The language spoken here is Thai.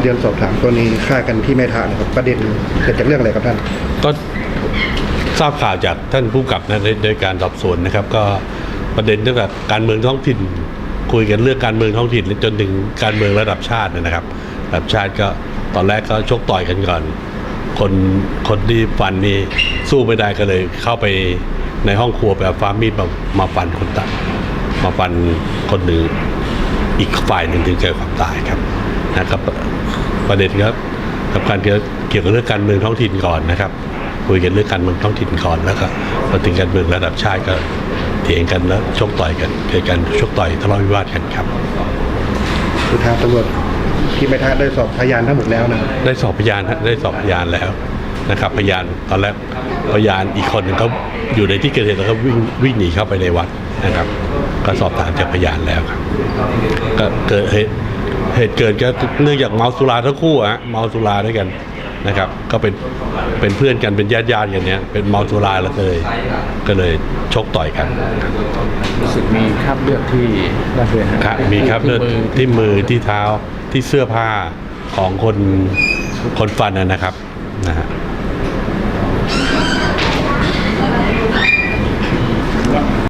เรียนสอบถามตัวนี้ฆ่ากันที่แม่ทานครับประเด็นเกิดจากเรื่องอะไรครับท่าน ก็ทราบข่าวจากท่านผู้กำกับนะในในการสอบสวนนะครับ ก็ประเด็นเรื่องการเมืองท้องถิ่น คุยกันเรื่องการเมืองท้องถิ่นจนถึงการเมืองระดับชาตินะครับ ระดับชาติก็ตอนแรกก็ชกต่อยกันก่อน คนคนที่ฟันนี่สู้ไม่ได้ก็เลย เข้าไปในห้องครัวไปเอาฟ้ามีดมามาฟันคนตายมาฟันคนหนึ่งอีกฝ่ายหนึ่งถึงเกิดความตายครับ นะครับประเด็นครับกับการเกี่ยวเกี่ยวกับเรื่องการเมืองท้องถิ่นก่อนนะครับคุยกันเรื่องการเมืองท้องถิ่นก่อนแล้วก็พอถึงการเมืองระดับชาติก็เถียงกันแล้วชกต่อยกันเกิดการชกต่อยทะเลาะวิวาทกันครับคือทางตำรวจที่แม่ทานได้สอบพยานทั้งหมดแล้วนะครับได้สอบพยานฮะได้สอบพยานแล้วนะครับ พยานตอนแรกพยานอีกคนหนึ่งเขาอยู่ในที่เกิดเหตุแล้วก็วิ่งวิ่งหนีเข้าไปในวัดนะครับ ก็สอบถามจากพยานแล้วครับ ก็เกิดเหตุ เหตุเกิดก็เนื่องจากเมาสุราทั้งคู่อะฮะเมาสุราด้วยกันนะครับ ก็เป็นเป็นเพื่อนกันเป็นญาติญาติๆกันเนี้ยเป็นเมาสุราแล้วก็เลยก็เลยชกต่อยกันรู้สึกมีคราบเลือดที่ด้านเลยฮะครับมีครับเลือดมือที่มือที่เท้าที่เสื้อผ้าของคนคนฟันนะนะครับนะฮะ